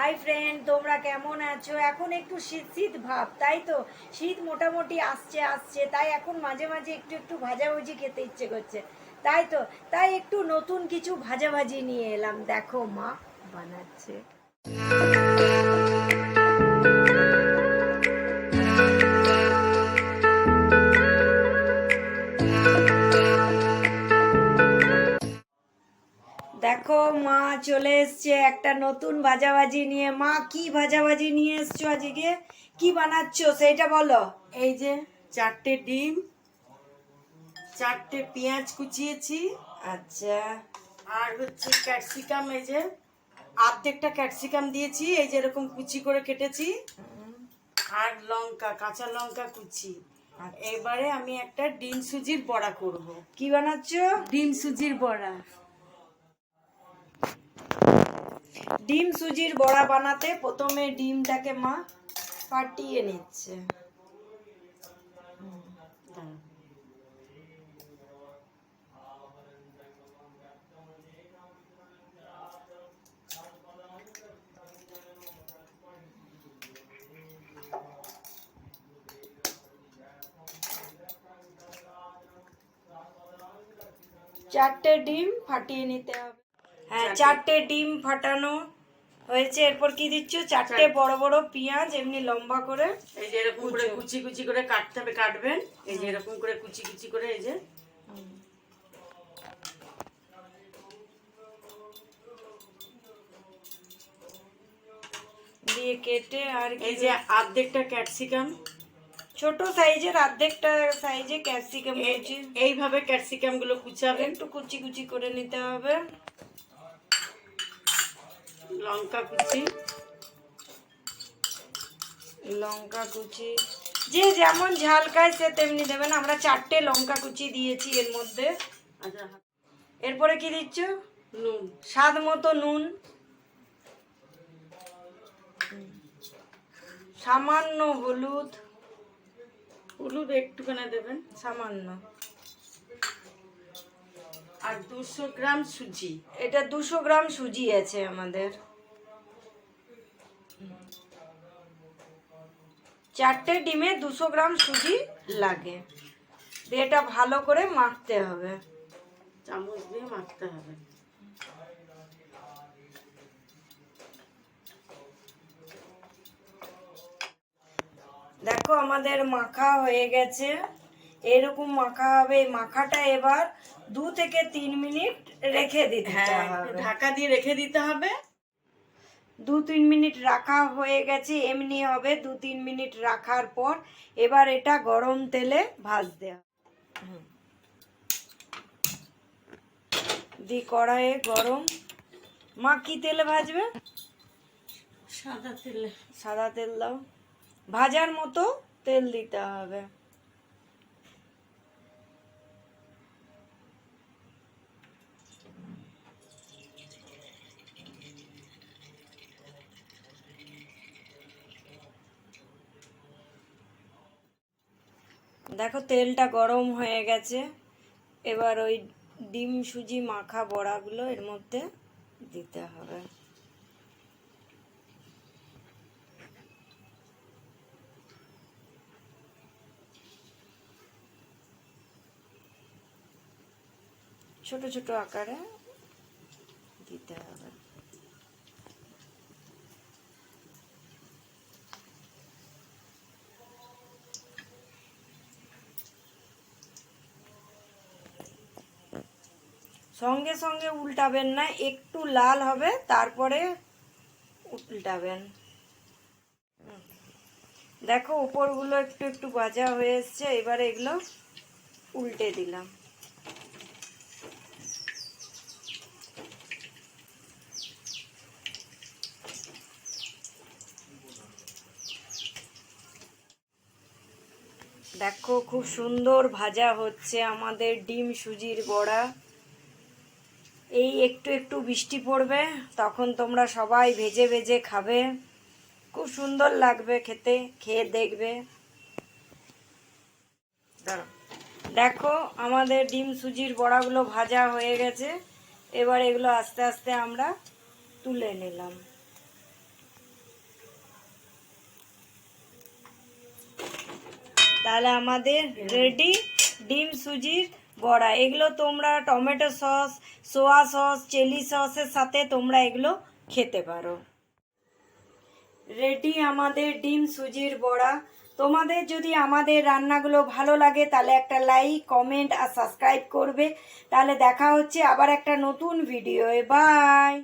Hi friend তোমরা কেমন আছো? এখন একটু শীত শীত ভাব, তাই তো? শীত মোটামুটি আসছে আসছে, তাই এখন মাঝে মাঝে একটু একটু ভাজাভুজি খেতে ইচ্ছে করছে। তাই তো? তাই একটু নতুন কিছু ভাজাভাজি নিয়ে এলাম। দেখো, মা বানাচ্ছে। মা চলে এসছে একটা নতুন ভাজাভাজি নিয়ে। মা কি ভাজাভাজি নিয়ে এসছো আজকে? কি বানাচ্ছো? সেটা বলো। এই যে চারটে ডিম চারটে পেঁয়াজ কুচিয়েছি আচ্ছা। আর হচ্ছে ক্যাপসিকাম এই যে অর্ধেকটা ক্যাপসিকাম দিয়েছি এই যে এরকম কুচি করে কেটেছি। আর লঙ্কা কাঁচা লঙ্কা কুচি। এবারে আমি একটা ডিম সুজির বড়া করব। কি বানাচ্ছো? ডিম সুজির বড়া। ডিম সুজির বড়া বানাতে প্রথমে ডিমটাকে মা ফাটিয়ে নিচ্ছে। চারটে ডিম ফাটিয়ে নিতে হবে। হ্যাঁ চারটে ডিম ফাটানো হয়েছে এরপর কি দিচ্ছ? চারটে বড় বড় পেঁয়াজ এমনি লম্বা করে এই যে এরকম করে কুচি। কুচি করে কাটতে হবে কাটবেন। এই যে এরকম করে কুচি কুচি করে এই যে। দিয়ে কেটে আর এই যে অর্ধেকটা ক্যাপসিকাম। ছোট সাইজের অর্ধেকটা সাইজে ক্যাপসিকাম এইভাবে ক্যাপসিকামগুলো কুচাবেন। একটু কুচি কুচি করে নিতে হবে। লঙ্কা কুচি। লঙ্কা কুচি। যে যেমন ঝাল খায় সে তেমনি দেবেন আমরা চারটে লঙ্কা কুচি দিয়েছি এর মধ্যে। আচ্ছা। এরপরে কি দিচ্ছ? নুন। স্বাদ মতো নুন। সামান্য হলুদ। হলুদ একটুখানি দেবেন। সামান্য। দুশো গ্রাম সুজি। এটা দুশো গ্রাম সুজি আছে আমাদের। চারটে ডিমে দুশো গ্রাম সুজি লাগে। দিয়ে এটা ভালো করে মাখতে হবে। চামচ দিয়ে মাখতে হবে। দেখো আমাদের মাখা হয়ে গেছে। এরকম মাখা হবে। মাখাটা এবার দু থেকে তিন মিনিট রেখে দিতে হ্যাঁ একটু হবে ঢাকা দিয়ে রেখে দিতে হবে। দু তিন মিনিট রাখা হয়ে গেছে এমনি হবে। দু তিন মিনিট রাখার পর এবার এটা গরম তেলে ভাজতে হবে। হুম। দি কড়াইয়ে গরম। মা কি তেলে ভাজবে? সাদা তেলে। সাদা তেল দাও। ভাজার মতো তেল দিতে হবে। দেখো, তেলটা গরম হয়ে গেছে। এবার ওই ডিম সুজি মাখা বড়াগুলো এর মধ্যে দিতে হবে। ছোট ছোট আকারে দিতে হবে। সঙ্গে সঙ্গে উল্টাবেন না, একটু লাল হবে, তারপরে উল্টাবেন। দেখো, উপরগুলো একটু একটু ভাজা হয়ে এসছে, এবারে এগুলো উল্টে দিলাম দেখো, খুব সুন্দর ভাজা হচ্ছে আমাদের ডিম সুজির বড়া এই একটু একটু বৃষ্টি পড়বে, তখন তোমরা সবাই ভেজে ভেজে খাবে। খুব সুন্দর লাগবে খেতে, খেয়ে দেখবে। দেখো, আমাদের ডিম সুজির বড়াগুলো ভাজা হয়ে গেছে। এবার এগুলো আস্তে আস্তে আমরা তুলে নিলাম। তাহলে আমাদের রেডি ডিম সুজির বড়া। এগুলো তোমরা tomato sauce, soya sauce, chilli সসের সাথে তোমরা এগুলো খেতে পারো। রেডি আমাদের ডিম সুজির বড়া। তোমাদের যদি আমাদের রান্নাগুলো ভালো লাগে, তাহলে একটা লাইক, কমেন্ট আর সাবস্ক্রাইব করবে। তাহলে দেখা হচ্ছে আবার একটা নতুন ভিডিও বাই!